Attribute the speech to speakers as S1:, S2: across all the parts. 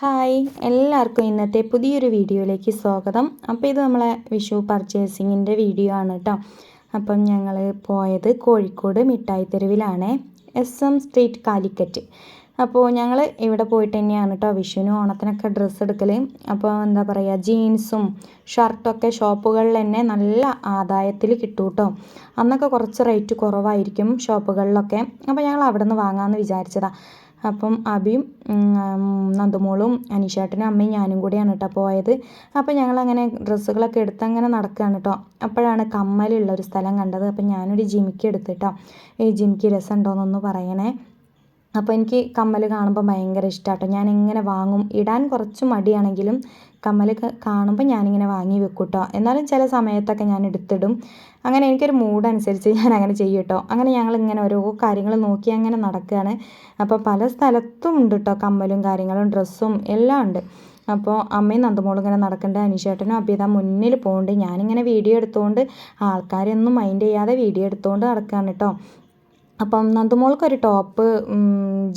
S1: Hi എല്ലാവർക്കും ഇന്നത്തെ പുതിയൊരു വീഡിയോയിലേക്ക് സ്വാഗതം. അപ്പോൾ ഇത് നമ്മളെ വിഷു പർച്ചേസിങ്ങിന്റെ വീഡിയോ ആണ് കേട്ടോ. അപ്പം ഞങ്ങൾ പോയത് കോഴിക്കോട് മിഠായി തെരുവിലാണ് എസ് എം സ്ട്രീറ്റ് കാലിക്കറ്റ്. അപ്പോൾ ഞങ്ങൾ ഇവിടെ പോയിട്ട് തന്നെയാണ് കേട്ടോ വിഷുവിനും ഓണത്തിനൊക്കെ ഡ്രസ്സ് എടുക്കൽ അപ്പോൾ എന്താ പറയുക ജീൻസും ഷർട്ടൊക്കെ ഷോപ്പുകളിൽ തന്നെ നല്ല ആദായത്തിൽ കിട്ടും കേട്ടോ. അന്നൊക്കെ കുറച്ച് റേറ്റ് കുറവായിരിക്കും ഷോപ്പുകളിലൊക്കെ. അപ്പോൾ ഞങ്ങൾ അവിടെ നിന്ന് വാങ്ങാമെന്ന് വിചാരിച്ചതാണ് അപ്പം അബിയും നന്ദുമോളും അനീഷേട്ടനും അമ്മയും ഞാനും കൂടിയാണ് കേട്ടോ പോയത്. അപ്പോൾ ഞങ്ങളങ്ങനെ ഡ്രസ്സുകളൊക്കെ എടുത്ത് അങ്ങനെ നടക്കുകയാണ് കേട്ടോ. അപ്പോഴാണ് കമ്മലുള്ള ഒരു സ്ഥലം കണ്ടത്. അപ്പം ഞാനൊരു ജിമിക്ക് എടുത്തിട്ടോ. ഈ ജിമിക്ക് രസമുണ്ടോയെന്നൊന്ന് പറയണേ. അപ്പോൾ എനിക്ക് കമ്മൽ കാണുമ്പോൾ ഭയങ്കര ഇഷ്ടമാട്ടോ ഞാൻ ഇങ്ങനെ വാങ്ങും. ഇടാൻ കുറച്ച് മടിയാണെങ്കിലും കമ്മൽ കാണുമ്പോൾ ഞാനിങ്ങനെ വാങ്ങി വെക്കും കേട്ടോ എന്നാലും ചില സമയത്തൊക്കെ ഞാൻ എടുത്തിടും. അങ്ങനെ എനിക്കൊരു മൂഡ് അനുസരിച്ച് ഞാൻ അങ്ങനെ ചെയ്യും കേട്ടോ അങ്ങനെ ഞങ്ങൾ ഇങ്ങനെ ഓരോ കാര്യങ്ങൾ നോക്കി അങ്ങനെ നടക്കുകയാണ് അപ്പോൾ പല സ്ഥലത്തും ഉണ്ട് കേട്ടോ കമ്മലും കാര്യങ്ങളും ഡ്രസ്സും എല്ലാം ഉണ്ട്. അപ്പോൾ അമ്മയും നന്ദമോളും ഇങ്ങനെ നടക്കേണ്ട. അനീഷേട്ടനും അഭ്യത മുന്നിൽ പോകുന്നുണ്ട് ഞാനിങ്ങനെ വീഡിയോ എടുത്തുകൊണ്ട് ആൾക്കാരെയൊന്നും മൈൻഡ് ചെയ്യാതെ വീഡിയോ എടുത്തുകൊണ്ട് നടക്കുകയാണ് കേട്ടോ അപ്പം നന്ദുമോൾക്കൊരു ടോപ്പ്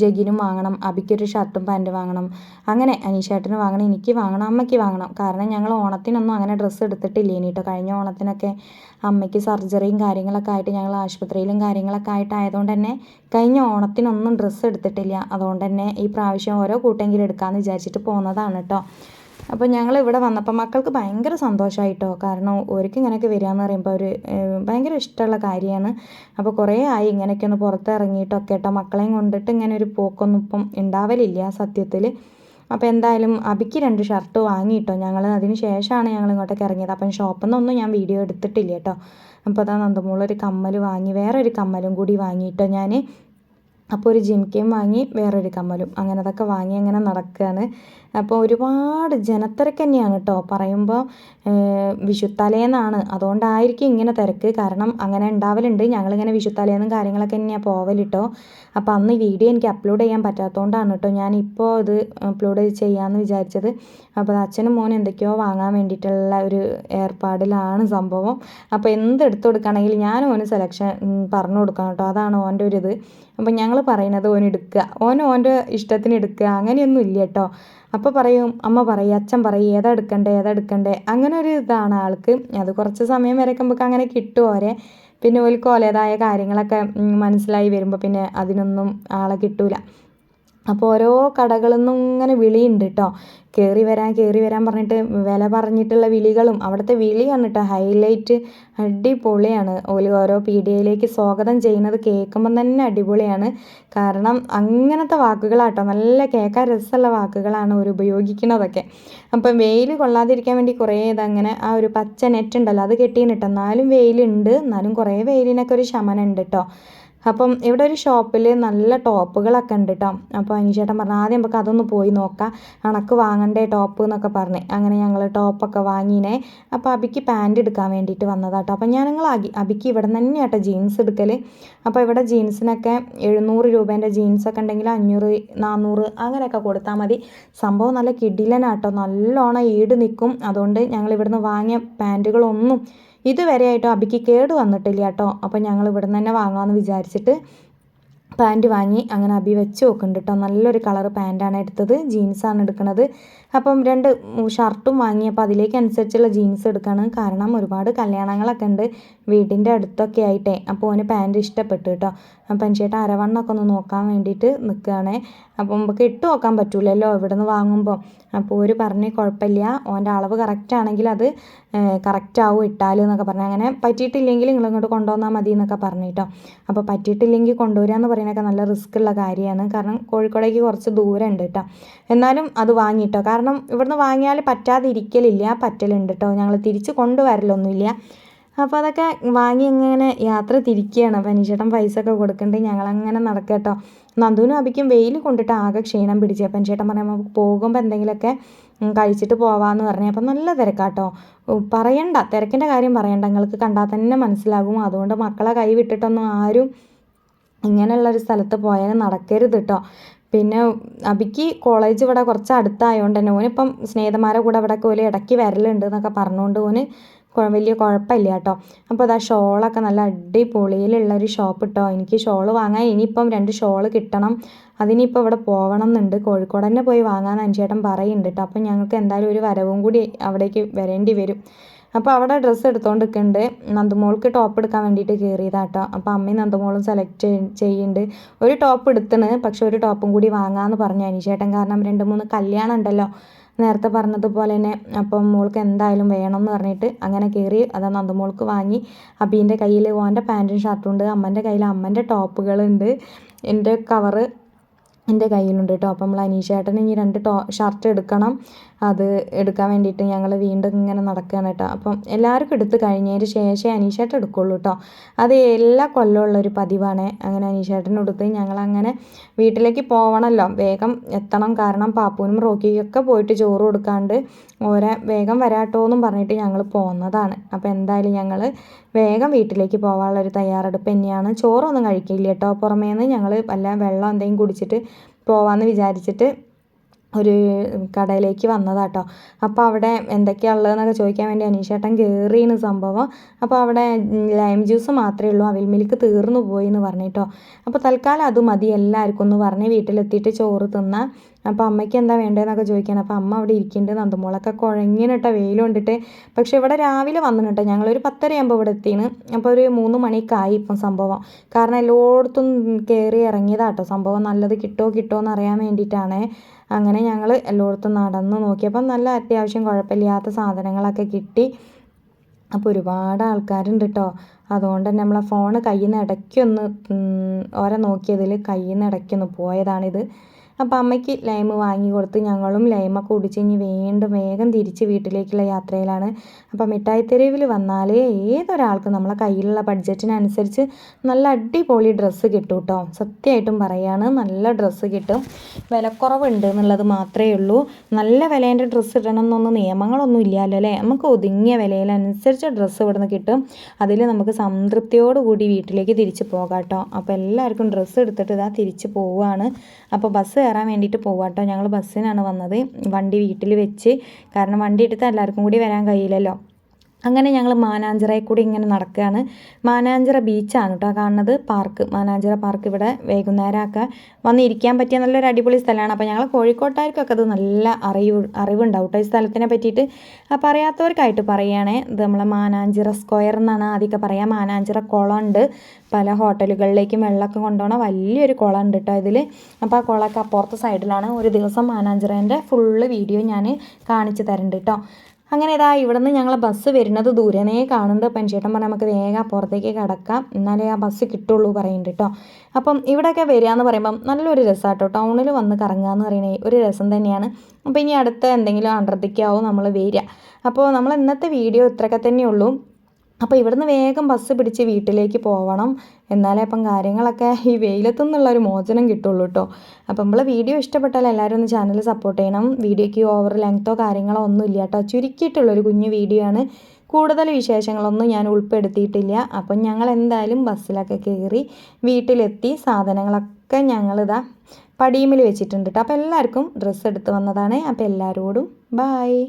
S1: ജഗിനും വാങ്ങണം അബിക്കൊരു ഷർട്ടും പാന്റും വാങ്ങണം അങ്ങനെ അനീഷേട്ടന് വാങ്ങണം എനിക്ക് വാങ്ങണം അമ്മയ്ക്ക് വാങ്ങണം. കാരണം ഞങ്ങൾ ഓണത്തിനൊന്നും അങ്ങനെ ഡ്രസ്സ് എടുത്തിട്ടില്ല ഇനി കേട്ടോ കഴിഞ്ഞ ഓണത്തിനൊക്കെ അമ്മയ്ക്ക് സർജറിയും കാര്യങ്ങളൊക്കെ ആയിട്ട് ഞങ്ങൾ ആശുപത്രിയിലും കാര്യങ്ങളൊക്കെ ആയിട്ടായതുകൊണ്ട് തന്നെ കഴിഞ്ഞ ഓണത്തിനൊന്നും ഡ്രസ്സ് എടുത്തിട്ടില്ല. അതുകൊണ്ട് തന്നെ ഈ പ്രാവശ്യം ഓരോ കൂട്ടെങ്കിലും എടുക്കാമെന്ന് വിചാരിച്ചിട്ട് പോകുന്നതാണ് കേട്ടോ അപ്പോൾ ഞങ്ങൾ ഇവിടെ വന്നപ്പോൾ മക്കൾക്ക് ഭയങ്കര സന്തോഷമായിട്ടോ കാരണം ഓർക്ക് ഇങ്ങനെയൊക്കെ വരിക എന്ന് പറയുമ്പോൾ ഒരു ഭയങ്കര ഇഷ്ടമുള്ള കാര്യമാണ് അപ്പോൾ കുറേ ആയി ഇങ്ങനെയൊക്കെ ഒന്ന് പുറത്തിറങ്ങിയിട്ടൊക്കെ കേട്ടോ മക്കളെയും കൊണ്ടിട്ട് ഇങ്ങനെ ഒരു പോക്കൊന്നും ഇപ്പം ഉണ്ടാവലില്ല സത്യത്തിൽ അപ്പോൾ എന്തായാലും അബിക്ക് രണ്ട് ഷർട്ട് വാങ്ങിയിട്ടോ ഞങ്ങൾ അതിന് ശേഷമാണ് ഞങ്ങൾ ഇങ്ങോട്ടേക്ക് ഇറങ്ങിയത് അപ്പം ഷോപ്പിൽ നിന്നൊന്നും ഞാൻ വീഡിയോ എടുത്തിട്ടില്ല കേട്ടോ. അപ്പോൾ അതാ നന്ദമോളൊരു കമ്മൽ വാങ്ങി വേറൊരു കമ്മലും കൂടി വാങ്ങിയിട്ടോ ഞാൻ അപ്പോൾ ഒരു ജിംക്കയും വാങ്ങി വേറൊരു കമ്മലും. അങ്ങനെ അതൊക്കെ വാങ്ങി അങ്ങനെ നടക്കുകയാണ് അപ്പോൾ ഒരുപാട് ജനത്തിരക്ക് തന്നെയാണ് കേട്ടോ പറയുമ്പോൾ വിഷുത്തലേന്നാണ് അതുകൊണ്ടായിരിക്കും ഇങ്ങനെ തിരക്ക്. കാരണം അങ്ങനെ ഉണ്ടാവലുണ്ട് ഞങ്ങളിങ്ങനെ വിഷുത്തലേന്നും കാര്യങ്ങളൊക്കെ തന്നെയാണ് പോവലിട്ടോ അപ്പോൾ അന്ന് വീഡിയോ എനിക്ക് അപ്ലോഡ് ചെയ്യാൻ പറ്റാത്തതുകൊണ്ടാണ് കേട്ടോ ഞാനിപ്പോൾ ഇത് അപ്ലോഡ് ചെയ്യാമെന്ന് വിചാരിച്ചത്. അപ്പോൾ അച്ഛനും മോനും എന്തൊക്കെയോ വാങ്ങാൻ വേണ്ടിയിട്ടുള്ള ഒരു ഏർപ്പാടിലാണ് സംഭവം. അപ്പോൾ എന്ത് എടുത്തു കൊടുക്കുകയാണെങ്കിൽ ഞാൻ ഓന് സെലക്ഷൻ പറഞ്ഞു കൊടുക്കണം കേട്ടോ അതാണ് ഓന്റെ ഒരു ഇത് അപ്പോൾ ഞങ്ങൾ പറയുന്നത് ഓൻ എടുക്കുക ഓൻ ഓന്റെ ഇഷ്ടത്തിന് എടുക്കുക. അങ്ങനെയൊന്നും ഇല്ല കേട്ടോ. അപ്പോൾ പറയും അമ്മ പറയും അച്ഛൻ പറയും ഏതാ എടുക്കണ്ടേ ഏതാ എടുക്കണ്ടേ? അങ്ങനെ ഒരു ഇതാണ് ആൾക്ക്. അത് കുറച്ച് സമയം വരെ നമുക്ക് അങ്ങനെ കിട്ടും ഓരെ. പിന്നെ ഓൽക്ക് ഓലേതായ കാര്യങ്ങളൊക്കെ മനസ്സിലായി വരുമ്പോൾ പിന്നെ അതിനൊന്നും ആളെ കിട്ടൂല. അപ്പോൾ ഓരോ കടകളിൽ നിന്നും ഇങ്ങനെ വിളിയുണ്ട് കേട്ടോ കയറി വരാൻ കയറി വരാൻ പറഞ്ഞിട്ട് വില പറഞ്ഞിട്ടുള്ള വിളികളും അവിടുത്തെ വിളിയാണ് കേട്ടോ ഹൈലൈറ്റ് അടിപൊളിയാണ്. ഓൽ ഓരോ പീഡിയയിലേക്ക് സ്വാഗതം ചെയ്യുന്നത് കേൾക്കുമ്പം തന്നെ അടിപൊളിയാണ്. കാരണം അങ്ങനത്തെ വാക്കുകളാട്ടോ. നല്ല കേൾക്കാൻ രസമുള്ള വാക്കുകളാണ് അവർ ഉപയോഗിക്കുന്നതൊക്കെ. അപ്പം വെയിൽ കൊള്ളാതിരിക്കാൻ വേണ്ടി കുറേ ഇതങ്ങനെ ആ ഒരു പച്ച നെറ്റ് ഉണ്ടല്ലോ അത് കെട്ടിയിട്ടോ എന്നാലും വെയിലുണ്ട്. എന്നാലും കുറേ വെയിലിനൊക്കെ ഒരു ശമനം ഉണ്ട് കേട്ടോ അപ്പം ഇവിടെ ഒരു ഷോപ്പിൽ നല്ല ടോപ്പുകളൊക്കെ ഉണ്ട് കേട്ടോ അപ്പോൾ അനീഷേട്ടൻ പറഞ്ഞു ആദ്യം നമുക്ക് അതൊന്ന് പോയി നോക്കാം. കണക്ക് വാങ്ങണ്ടേ ടോപ്പ് എന്നൊക്കെ പറഞ്ഞ്. അങ്ങനെ ഞങ്ങൾ ടോപ്പൊക്കെ വാങ്ങിനെ. അപ്പോൾ അബിക്ക് പാന്റ് എടുക്കാൻ വേണ്ടിയിട്ട് വന്നതാണ് കേട്ടോ അപ്പോൾ ഞാൻ ഞങ്ങൾ അബിക്ക് ഇവിടെ നിന്ന് തന്നെയാട്ടോ ജീൻസ് എടുക്കൽ അപ്പോൾ ഇവിടെ ജീൻസിനൊക്കെ എഴുന്നൂറ് രൂപേന്റെ ജീൻസൊക്കെ ഉണ്ടെങ്കിൽ അഞ്ഞൂറ് നാനൂറ് അങ്ങനെയൊക്കെ കൊടുത്താൽ മതി. സംഭവം നല്ല കിടിലനാട്ടോ. നല്ലോണം ഈട് നിൽക്കും അതുകൊണ്ട് ഞങ്ങൾ ഇവിടുന്ന് വാങ്ങിയ പാന്റുകളൊന്നും ഇതുവരെയായിട്ടും അബിക്ക് കേട് വന്നിട്ടില്ല കേട്ടോ. അപ്പോൾ ഞങ്ങൾ ഇവിടെ നിന്ന് തന്നെ വാങ്ങാമെന്ന് വിചാരിച്ചിട്ട് പാന്റ് വാങ്ങി അങ്ങനെ അബി വെച്ച് നോക്കുന്നുണ്ട് കേട്ടോ. നല്ലൊരു കളർ പാന്റാണ് എടുത്തത്. ജീൻസാണ് എടുക്കുന്നത് അപ്പം രണ്ട് ഷർട്ടും വാങ്ങി. അപ്പോൾ അതിലേക്ക് അനുസരിച്ചുള്ള ജീൻസ് എടുക്കണം. കാരണം ഒരുപാട് കല്യാണങ്ങളൊക്കെ ഉണ്ട്. വീടിന്റെ അടുത്തൊക്കെ ആയിട്ടേ. അപ്പോൾ ഓന് പാന്റ് ഇഷ്ടപ്പെട്ടു കേട്ടോ. അപ്പം ചേട്ടാ അരവണ്ണമൊക്കെ ഒന്ന് നോക്കാൻ വേണ്ടിയിട്ട് നിൽക്കുകയാണേ. അപ്പം നമുക്ക് ഇട്ട് നോക്കാൻ പറ്റൂലല്ലോ ഇവിടെ നിന്ന് വാങ്ങുമ്പോൾ. അപ്പോൾ ഒരു പറഞ്ഞ് കുഴപ്പമില്ല ഓന്റെ അളവ് കറക്റ്റ് ആണെങ്കിൽ അത് കറക്റ്റ് ആവും ഇട്ടാൽ എന്നൊക്കെ പറഞ്ഞു. അങ്ങനെ പറ്റിയിട്ടില്ലെങ്കിൽ നിങ്ങൾ ഇങ്ങോട്ട് കൊണ്ടുവന്നാൽ മതി എന്നൊക്കെ പറഞ്ഞു കേട്ടോ. അപ്പോൾ പറ്റിയിട്ടില്ലെങ്കിൽ കൊണ്ടുവരിക എന്ന് പറയുന്നതൊക്കെ നല്ല റിസ്ക് ഉള്ള കാര്യമാണ്. കാരണം കോഴിക്കോടേക്ക് കുറച്ച് ദൂരം ഉണ്ട് കേട്ടോ. എന്നാലും അത് വാങ്ങിയിട്ടോ കാരണം ഇവിടുന്ന് വാങ്ങിയാൽ പറ്റാതിരിക്കലില്ല പറ്റലുണ്ട് കേട്ടോ. ഞങ്ങൾ തിരിച്ച് കൊണ്ടുവരലൊന്നുമില്ല. അപ്പോൾ അതൊക്കെ വാങ്ങി അങ്ങനെ യാത്ര തിരിക്കുകയാണ്. അനീഷേട്ടൻ പൈസ ഒക്കെ കൊടുക്കേണ്ടത് ഞങ്ങളങ്ങനെ നടക്കുക കേട്ടോ നന്ദുവിനും അബിക്കും വെയിൽ കൊണ്ടിട്ട് ആകെ ക്ഷീണം പിടിച്ചു. അപ്പം ചേട്ടൻ പറയുമ്പോൾ പോകുമ്പോൾ എന്തെങ്കിലുമൊക്കെ കഴിച്ചിട്ട് പോവാമെന്ന് പറഞ്ഞു. അപ്പം നല്ല തിരക്കാട്ടോ. പറയണ്ട. തിരക്കിന്റെ കാര്യം പറയണ്ട. നിങ്ങൾക്ക് കണ്ടാൽ തന്നെ മനസ്സിലാകും. അതുകൊണ്ട് മക്കളെ കൈ വിട്ടിട്ടൊന്നും ആരും ഇങ്ങനെയുള്ളൊരു സ്ഥലത്ത് പോയാൽ നടക്കരുത് കേട്ടോ പിന്നെ അബിക്ക് കോളേജ് ഇവിടെ കുറച്ച് അടുത്തായതുകൊണ്ട് തന്നെ. ഓനിപ്പം സ്നേഹിതന്മാരെ കൂടെ ഇവിടെ ഒക്കെ ഓലെ ഇടയ്ക്ക് വരലുണ്ട് എന്നൊക്കെ പറഞ്ഞുകൊണ്ട് ഓന് വലിയ കുഴപ്പമില്ല കേട്ടോ അപ്പോൾ അതാ ഷോളൊക്കെ നല്ല അടിപൊളിയിലുള്ള ഒരു ഷോപ്പ് കേട്ടോ എനിക്ക് ഷോൾ വാങ്ങാൻ ഇനിയിപ്പം രണ്ട് ഷോൾ കിട്ടണം. അതിനിപ്പോൾ ഇവിടെ പോകണം എന്നുണ്ട് കോഴിക്കോട് തന്നെ പോയി വാങ്ങാൻ അഞ്ചേട്ടൻ പറയുന്നുണ്ട് കേട്ടോ അപ്പം ഞങ്ങൾക്ക് എന്തായാലും ഒരു വരവും കൂടി അവിടേക്ക് വരേണ്ടി വരും. അപ്പോൾ അവിടെ ഡ്രസ്സ് എടുത്തുകൊണ്ട് നിൽക്കുന്നുണ്ട് നന്ദമോൾക്ക് ടോപ്പ് എടുക്കാൻ വേണ്ടിയിട്ട് കയറിയതാട്ടോ അപ്പോൾ അമ്മയും നന്ദുമോളും സെലക്ട് ചെയ്യുന്നുണ്ട് ഒരു ടോപ്പ് എടുത്തണ്. പക്ഷെ ഒരു ടോപ്പും കൂടി വാങ്ങാമെന്ന് പറഞ്ഞു അനിശേട്ടൻ കാരണം രണ്ട് മൂന്ന് കല്യാണം ഉണ്ടല്ലോ. നേരത്തെ പറഞ്ഞതുപോലെ തന്നെ അപ്പം മോൾക്ക് എന്തായാലും വേണം എന്ന് പറഞ്ഞിട്ട് അങ്ങനെ കയറി അത് നന്ദുമോൾക്ക് വാങ്ങി. അബീന്റെ കയ്യിൽ ഓന്റെ പാന്റും ഷർട്ടും ഉണ്ട്. അമ്മന്റെ കയ്യിൽ അമ്മന്റെ ടോപ്പുകളുണ്ട് എന്റെ കവറ് എന്റെ കയ്യിലുണ്ട് കേട്ടോ അപ്പം നമ്മൾ അനീഷേട്ടന് ഇനി രണ്ട് ടോ ഷർട്ട് എടുക്കണം. അത് എടുക്കാൻ വേണ്ടിയിട്ട് ഞങ്ങൾ വീണ്ടും ഇങ്ങനെ നടക്കുകയാണ് കേട്ടോ അപ്പം എല്ലാവർക്കും എടുത്ത് കഴിഞ്ഞതിന് ശേഷം അനീഷേട്ടൻ എടുക്കുള്ളൂ കേട്ടോ അത് എല്ലാ കൊല്ലമുള്ള ഒരു പതിവാണ്. അങ്ങനെ അനീഷേട്ടൻ എടുത്ത് ഞങ്ങളങ്ങനെ വീട്ടിലേക്ക് പോകണമല്ലോ വേഗം എത്തണം. കാരണം പാപ്പൂനും റോക്കിയൊക്കെ പോയിട്ട് ചോറ് കൊടുക്കാണ്ട് ഓരെ വേഗം വരാട്ടോ എന്നും പറഞ്ഞിട്ട് ഞങ്ങൾ പോകുന്നതാണ് അപ്പോൾ എന്തായാലും ഞങ്ങൾ വേഗം വീട്ടിലേക്ക് പോകാനുള്ളൊരു തയ്യാറെടുപ്പ് തന്നെയാണ്. ചോറൊന്നും കഴിക്കില്ല കേട്ടോ പുറമേന്ന് ഞങ്ങൾ വല്ല വെള്ളം എന്തെങ്കിലും കുടിച്ചിട്ട് പോവാമെന്ന് വിചാരിച്ചിട്ട് ഒരു കടയിലേക്ക് വന്നതാട്ടോ. അപ്പോൾ അവിടെ എന്തൊക്കെയാണ് ഉള്ളതെന്നൊക്കെ ചോദിക്കാൻ വേണ്ടി അനീഷേട്ടൻ കയറിയാണ് സംഭവം. അപ്പോൾ അവിടെ ലൈം ജ്യൂസ് മാത്രമേ ഉള്ളൂ അവിൽ മിൽക്ക് തീർന്നു പോയി എന്ന് പറഞ്ഞിട്ടോ. അപ്പോൾ തൽക്കാലം അത് മതി എല്ലാവർക്കും എന്ന് പറഞ്ഞ് വീട്ടിലെത്തിയിട്ട് ചോറ് തിന്നാൻ അപ്പോൾ അമ്മയ്ക്ക് എന്താ വേണ്ടതെന്നൊക്കെ ചോദിക്കാൻ അപ്പോൾ അമ്മ അവിടെ ഇരിക്കുന്നുണ്ട് നന്ദുമോളൊക്കെ കുഴങ്ങിനിട്ട വെയിൽ കൊണ്ടിട്ട്. പക്ഷെ ഇവിടെ രാവിലെ വന്നു കേട്ടോ ഞങ്ങളൊരു പത്തരയാകുമ്പോൾ ഇവിടെ എത്തിന് അപ്പോൾ ഒരു മൂന്ന് മണിക്കായി ഇപ്പം സംഭവം. കാരണം എല്ലായിടത്തും കയറി ഇറങ്ങിയതാട്ടോ സംഭവം. നല്ലത് കിട്ടുമോ കിട്ടുമോ എന്ന് അറിയാൻ വേണ്ടിയിട്ടാണ്. അങ്ങനെ ഞങ്ങൾ എല്ലായിടത്തും നടന്ന് നോക്കിയപ്പം നല്ല അത്യാവശ്യം കുഴപ്പമില്ലാത്ത സാധനങ്ങളൊക്കെ കിട്ടി. അപ്പോൾ ഒരുപാട് ആൾക്കാരുണ്ട് കേട്ടോ അതുകൊണ്ട് തന്നെ നമ്മളെ ഫോൺ കയ്യിൽ നിന്ന് ഇടയ്ക്കൊന്ന് ഓരെ നോക്കിയതിൽ കയ്യിൽ നിന്ന് ഇടയ്ക്കൊന്ന് പോയതാണിത്. അപ്പോൾ അമ്മയ്ക്ക് ലൈമ് വാങ്ങി കൊടുത്ത് ഞങ്ങളും ലൈമൊക്കെ കുടിച്ച് ഇനി വീണ്ടും വേഗം തിരിച്ച് വീട്ടിലേക്കുള്ള യാത്രയിലാണ്. അപ്പോൾ മിഠായിത്തെരുവിൽ വന്നാലേ ഏതൊരാൾക്കും നമ്മളെ കയ്യിലുള്ള ബഡ്ജറ്റിനനുസരിച്ച് നല്ല അടിപൊളി ഡ്രസ്സ് കിട്ടും കേട്ടോ സത്യമായിട്ടും പറയാണ് നല്ല ഡ്രസ്സ് കിട്ടും. വിലക്കുറവുണ്ട് എന്നുള്ളത് മാത്രമേ ഉള്ളൂ. നല്ല വിലേന്റെ ഡ്രസ്സ് ഇടണം എന്നൊന്നും നിയമങ്ങളൊന്നും ഇല്ലല്ലോ അല്ലേ? നമുക്ക് ഒതുങ്ങിയ വിലയിലനുസരിച്ച് ഡ്രസ്സ് ഇവിടുന്ന് കിട്ടും. അതിൽ നമുക്ക് സംതൃപ്തിയോടുകൂടി വീട്ടിലേക്ക് തിരിച്ച് പോകാം കേട്ടോ. അപ്പോൾ എല്ലാവർക്കും ഡ്രസ്സ് എടുത്തിട്ട് ഇതാ തിരിച്ച് പോവുകയാണ്. അപ്പോൾ ബസ് കയറാൻ വേണ്ടിയിട്ട് പോവാം കേട്ടോ ഞങ്ങൾ ബസ്സിനാണ് വന്നത്. വണ്ടി വീട്ടിൽ വെച്ച്. കാരണം വണ്ടി എടുത്ത് എല്ലാവർക്കും കൂടി വരാൻ കഴിയില്ലല്ലോ. അങ്ങനെ ഞങ്ങൾ മാനാഞ്ചിറയിൽ കൂടി ഇങ്ങനെ നടക്കുകയാണ് മാനാഞ്ചിറ ബീച്ചാണ് കേട്ടോ കാണുന്നത്. പാർക്ക്. മാനാഞ്ചിറ പാർക്ക് ഇവിടെ വൈകുന്നേരമൊക്കെ വന്നിരിക്കാൻ പറ്റിയ നല്ലൊരു അടിപൊളി സ്ഥലമാണ്. അപ്പോൾ ഞങ്ങൾ കോഴിക്കോട്ടുകാർക്കൊക്കെ അത് നല്ല അറിവ് അറിവുണ്ടാവും കേട്ടോ ഈ സ്ഥലത്തിനെ പറ്റിയിട്ട്. അപ്പോൾ അറിയാത്തവർക്കായിട്ട് പറയുകയാണേ ഇത് നമ്മളെ മാനാഞ്ചിറ സ്ക്വയർ എന്നാണ് ആദ്യമൊക്കെ പറയുക മാനാഞ്ചിറ കുളമുണ്ട്. പല ഹോട്ടലുകളിലേക്കും വെള്ളമൊക്കെ കൊണ്ടുപോകണ വലിയൊരു കുളം ഉണ്ട് കേട്ടോ ഇതിൽ അപ്പോൾ ആ കുളമൊക്കെ അപ്പുറത്തെ സൈഡിലാണ് ഒരു ദിവസം മാനാഞ്ചിറേന്റെ ഫുള്ള് വീഡിയോ ഞാൻ കാണിച്ചു തരുന്നുണ്ട് കേട്ടോ അങ്ങനെ ഇതാ ഇവിടെ നിന്ന് ഞങ്ങൾ ബസ് വരുന്നത് ദൂരനേ കാണുന്നത് അപ്പം ചേട്ടൻ പറഞ്ഞാൽ നമുക്ക് വേഗം പുറത്തേക്ക് കിടക്കാം. എന്നാലേ ആ ബസ് കിട്ടുള്ളൂ പറയുന്നുണ്ട് കേട്ടോ അപ്പം ഇവിടെയൊക്കെ വരിക എന്ന് പറയുമ്പം നല്ലൊരു രസമാട്ടോ ടൗണിൽ വന്ന് കറങ്ങുക എന്ന് പറയുന്നത് ഒരു രസം തന്നെയാണ്. അപ്പോൾ ഇനി അടുത്ത എന്തെങ്കിലും അണ്ടർത്തിക്കാവും നമ്മൾ വരിക. അപ്പോൾ നമ്മൾ ഇന്നത്തെ വീഡിയോ ഇത്രയൊക്കെ തന്നെയുള്ളൂ. അപ്പോൾ ഇവിടുന്ന് വേഗം ബസ് പിടിച്ച് വീട്ടിലേക്ക് പോകണം എന്നാലേ അപ്പം കാര്യങ്ങളൊക്കെ ഈ വെയിലത്തു നിന്നുള്ളൊരു മോചനം കിട്ടുള്ളൂ കേട്ടോ അപ്പം നമ്മൾ വീഡിയോ ഇഷ്ടപ്പെട്ടാൽ എല്ലാവരും ഒന്ന് ചാനൽ സപ്പോർട്ട് ചെയ്യണം. വീഡിയോയ്ക്ക് ഓവർ ലെങ്ത്തോ കാര്യങ്ങളോ ഒന്നും ഇല്ല കേട്ടോ ചുരുക്കിയിട്ടുള്ളൊരു കുഞ്ഞു വീഡിയോ ആണ്. കൂടുതൽ വിശേഷങ്ങളൊന്നും ഞാൻ ഉൾപ്പെടുത്തിയിട്ടില്ല. അപ്പം ഞങ്ങൾ എന്തായാലും ബസ്സിലൊക്കെ കയറി വീട്ടിലെത്തി സാധനങ്ങളൊക്കെ ഞങ്ങളിതാ പടിയുമിൽ വെച്ചിട്ടുണ്ട് കേട്ടോ അപ്പോൾ എല്ലാവർക്കും ഡ്രസ്സ് എടുത്ത് വന്നതാണ്. അപ്പോൾ എല്ലാവരോടും ബായ്